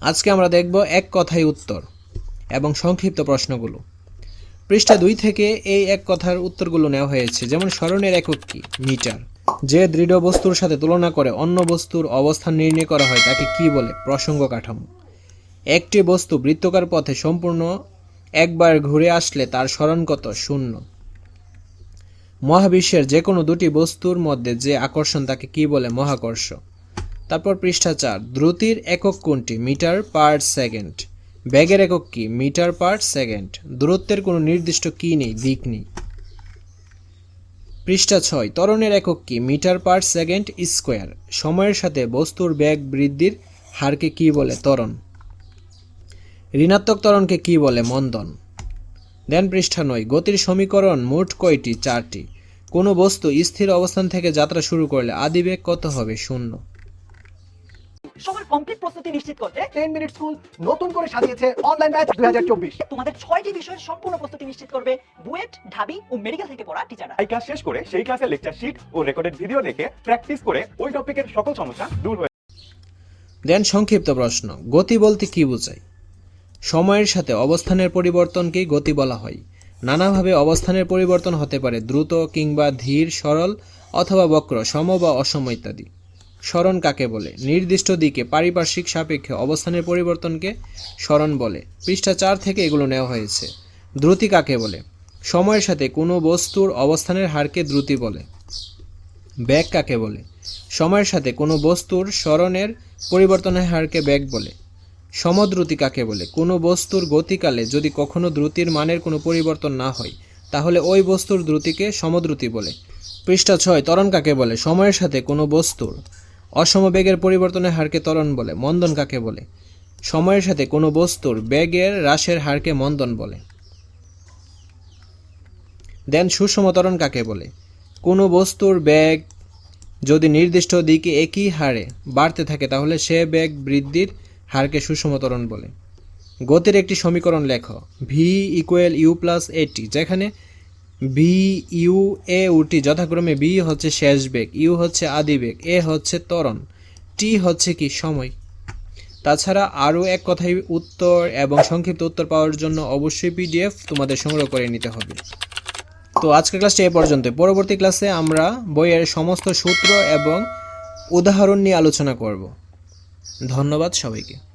আজকে আমরা দেখব এক কথায় উত্তর এবং সংক্ষিপ্ত প্রশ্নগুলো। পৃষ্ঠা দুই থেকে এই এক কথার উত্তরগুলো নেওয়া হয়েছে। যেমন স্মরণের একক কি? মিটার। যে দৃঢ় বস্তুর সাথে তুলনা করে অন্য বস্তুর অবস্থান নির্ণয় করা হয় তাকে কি বলে? প্রসঙ্গ কাঠামো। একটি বস্তু বৃত্তকার পথে সম্পূর্ণ একবার ঘুরে আসলে তার স্মরণ কত? শূন্য। মহাবিশ্বের যে কোনো দুটি বস্তুর মধ্যে যে আকর্ষণ তাকে কি বলে? মহাকর্ষ। তারপর পৃষ্ঠা চার, দ্রুতির একক কোনটি? Metre per second. ব্যাগের একক কি? Metre per second. দূরত্বের কোনো নির্দিষ্ট কি নেই, দিক নেই। পৃষ্ঠা ছয়, ত্বরণের একক কি? Metre per second square. সময়ের সাথে বস্তুর ব্যাগ বৃদ্ধির হারকে কি বলে? ত্বরণ। ঋণাত্মক ত্বরণকে কি বলে? মন্দন। দেন পৃষ্ঠা নয়, গতির সমীকরণ মোট কয়টি? চারটি। কোনো বস্তু স্থির অবস্থান থেকে যাত্রা শুরু করলে আদিবেগ কত হবে? শূন্য। সবার কমপ্লিট প্রস্তুতি নিশ্চিত করতে টেন মিনিট স্কুল নতুন করে সাজিয়েছে অনলাইন ব্যাচ দুই তোমাদের ছয়টি বিষয়ের সম্পূর্ণ প্রস্তুতি নিশ্চিত করবে বুয়েট ঢাবি ও মেডিকেল থেকে পড়া টিচাররা এই ক্লাস শেষ করে সেই ক্লাসের লেকচার শিট ও রেকর্ডেড ভিডিও দেখে প্র্যাকটিস করে ওই টপিকের সকল সমস্যা দূর হয়ে দেন সংক্ষিপ্ত প্রশ্ন গতি বলতে কি বোঝায়? সময়ের সাথে অবস্থানের পরিবর্তনকেই গতি বলা হয়? নানাভাবে অবস্থানের পরিবর্তন হতে পারে দ্রুত কিংবা ধীর সরল অথবা বক্র সম বা অসম ইত্যাদি। স্মরণ কাকে বলে? নির্দিষ্ট দিকে, পারিপার্শ্বিক সাপেক্ষে অবস্থানের পরিবর্তনকে স্মরণ বলে। পৃষ্ঠা চার থেকে এগুলো নেওয়া হয়েছে। দ্রুতি কাকে বলে? সময়ের সাথে কোনো বস্তুর অবস্থানের হারকে দ্রুতি বলে। ব্যাগ কাকে বলে? সময়ের সাথে কোনো বস্তুর স্মরণের পরিবর্তনের হারকে ব্যাগ বলে। সমদ্রুতি কাকে বলে? কোনো বস্তুর গতিকালে যদি কখনো দ্রুতির মানের কোনো পরিবর্তন না হয়, তাহলে ওই বস্তুর দ্রুতিকে সমদ্রুতি বলে। পৃষ্ঠা ছয়, ত্বরণ কাকে বলে? সময়ের সাথে কোনো বস্তুর অসমবেগের পরিবর্তনের হারকে ত্বরণ বলে, মন্দন কাকে বলে? সময়ের সাথে কোনো বস্তুর বেগের হ্রাসের হারকে মন্দন বলে। দেন সুষমতরণ কাকে বলে? কোনো বস্তুর বেগ যদি নির্দিষ্ট দিকে একই হারে বাড়তে থাকে, তাহলে সে বেগ বৃদ্ধির হারকে সুষমতরণ বলে। গতির একটি সমীকরণ লেখ ভি ইকুয়াল ইউ প্লাস এটি যেখানে ভি ইউ, এ ও টি যথাক্রমে বি হচ্ছে শেষ বেগ, ইউ হচ্ছে আদি বেগ, এ হচ্ছে ত্বরণ, টি হচ্ছে কি সময়। তাছাড়া আরও এক কথায় উত্তর এবং সংক্ষিপ্ত উত্তর পাওয়ার জন্য অবশ্যই পিডিএফ তোমাদের সংগ্রহ করে নিতে হবে। তো আজকের ক্লাসটি এ পর্যন্ত। পরবর্তী ক্লাসে আমরা বইয়ের সমস্ত সূত্র এবং উদাহরণ নিয়ে আলোচনা করব। ধন্যবাদ সবাইকে।